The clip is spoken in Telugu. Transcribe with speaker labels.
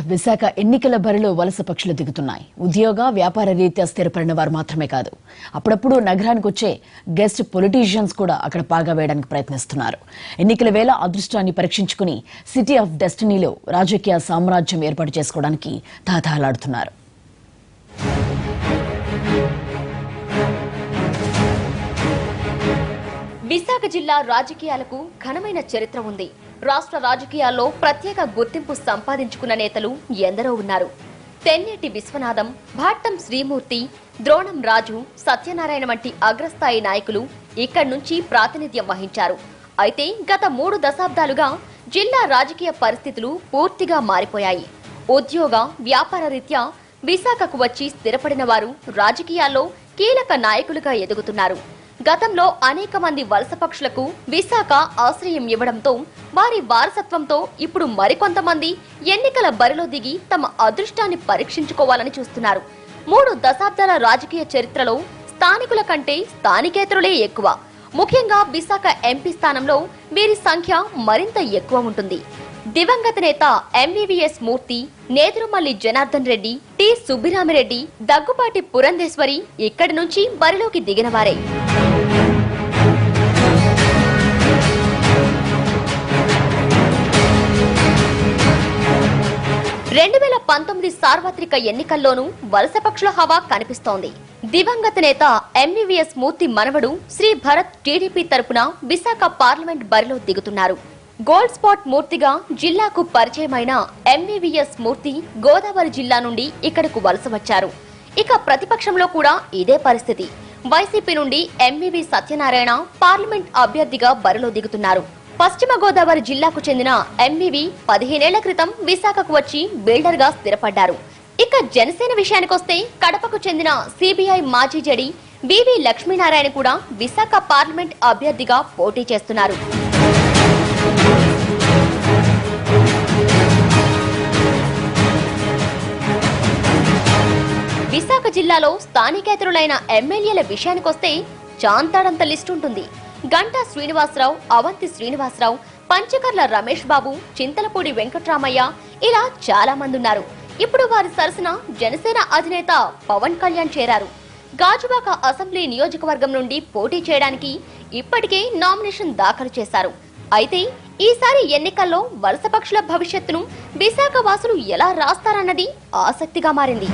Speaker 1: విశాఖ ఎన్నికల బరిలో వలస పక్షులు దిగుతున్నాయి. ఉద్యోగ వ్యాపార రీత్యా స్థిరపడిన వారు మాత్రమే కాదు. అప్పుడప్పుడు నగరానికి వచ్చే గెస్ట్ పొలిటీషియన్స్ కూడా అక్కడ పాగా వేయడానికి ప్రయత్నిస్తున్నారు. ఎన్నికల వేళ అదృష్టాన్ని పరీక్షించుకుని సిటీ ఆఫ్ డెస్టినీలో రాజకీయ సామ్రాజ్యం ఏర్పాటు చేసుకోవడానికి తాతాలాడుతున్నారు.
Speaker 2: విశాఖ జిల్లా రాజకీయాలకు ఘనమైన చరిత్ర ఉంది. రాష్ట్ర రాజకీయాల్లో ప్రత్యేక గుర్తింపు సంపాదించుకున్న నేతలు ఎందరో ఉన్నారు. తెన్నేటి విశ్వనాథం భాట్టం శ్రీమూర్తి ద్రోణం రాజు సత్యనారాయణ వంటి అగ్రస్థాయి నాయకులు ఇక్కడి నుంచి ప్రాతినిధ్యం వహించారు. అయితే గత మూడు దశాబ్దాలుగా జిల్లా రాజకీయ పరిస్థితులు పూర్తిగా మారిపోయాయి. ఉద్యోగ వ్యాపార రీత్యా విశాఖకు వచ్చి స్థిరపడిన వారు రాజకీయాల్లో కీలక నాయకులుగా ఎదుగుతున్నారు. గతంలో అనేక మంది వలస పక్షులకు విశాఖ ఆశ్రయం ఇవ్వడంతో వారి వారసత్వంతో ఇప్పుడు మరికొంతమంది ఎన్నికల బరిలో దిగి తమ అదృష్టాన్ని పరీక్షించుకోవాలని చూస్తున్నారు. మూడు దశాబ్దాల రాజకీయ చరిత్రలో స్థానికుల కంటే స్థానికేతరులే ఎక్కువ. ముఖ్యంగా విశాఖ ఎంపీ స్థానంలో వీరి సంఖ్య మరింత ఎక్కువ ఉంటుంది. దివంగత నేత ఎంవీవీఎస్ మూర్తి నేదురుమల్లి జనార్దన్ రెడ్డి టి సుబ్బిరామిరెడ్డి దగ్గుపాటి పురంధేశ్వరి ఇక్కడి నుంచి బరిలోకి దిగినవారే పంతొమ్మిది సార్వత్రిక ఎన్నికల్లోనూ వలసపక్షుల హవా కనిపిస్తోంది. దివంగత నేత ఎంవీవీఎస్ మూర్తి మనవడు శ్రీ భరత్ టీడీపీ తరపున విశాఖ పార్లమెంట్ బరిలో దిగుతున్నారు. గోల్డ్ స్పాట్ మూర్తిగా జిల్లాకు పరిచయమైన ఎంవీవీఎస్ మూర్తి గోదావరి జిల్లా నుండి ఇక్కడకు వలస వచ్చారు. ఇక ప్రతిపక్షంలో కూడా ఇదే పరిస్థితి. వైసీపీ నుండి ఎంవీవీ సత్యనారాయణ పార్లమెంట్ అభ్యర్థిగా బరిలో దిగుతున్నారు. పశ్చిమ గోదావరి జిల్లాకు చెందిన ఎంవీవీ పదిహేనేళ్ళ క్రితం విశాఖకు వచ్చి బిల్డర్గా స్థిరపడ్డారు. ఇక జనసేన విషయానికొస్తే కడపకు చెందిన సిబిఐ మాజీ జడి బివి లక్ష్మీనారాయణ కూడా విశాఖ పార్లమెంట్ అభ్యర్థిగా పోటీ చేస్తున్నారు. విశాఖ జిల్లాలో స్థానికేతరులైన ఎమ్మెల్యేల విషయానికొస్తే చాంతాడంత లిస్ట్ ఉంటుంది గంటా శ్రీనివాసరావు అవంతి శ్రీనివాసరావు పంచకర్ల రమేష్ బాబు చింతలపూడి వెంకట్రామయ్య ఇలా చాలా మంది ఉన్నారు ఇప్పుడు వారి సరసన జనసేన అధినేత పవన్ కళ్యాణ్ చేరారు. గాజువాక అసెంబ్లీ నియోజకవర్గం నుండి పోటీ చేయడానికి ఇప్పటికే నామినేషన్ దాఖలు చేశారు. అయితే ఈసారి ఎన్నికల్లో వలస పక్షుల భవిష్యత్తును విశాఖ వాసులు ఎలా రాస్తారన్నది ఆసక్తిగా మారింది.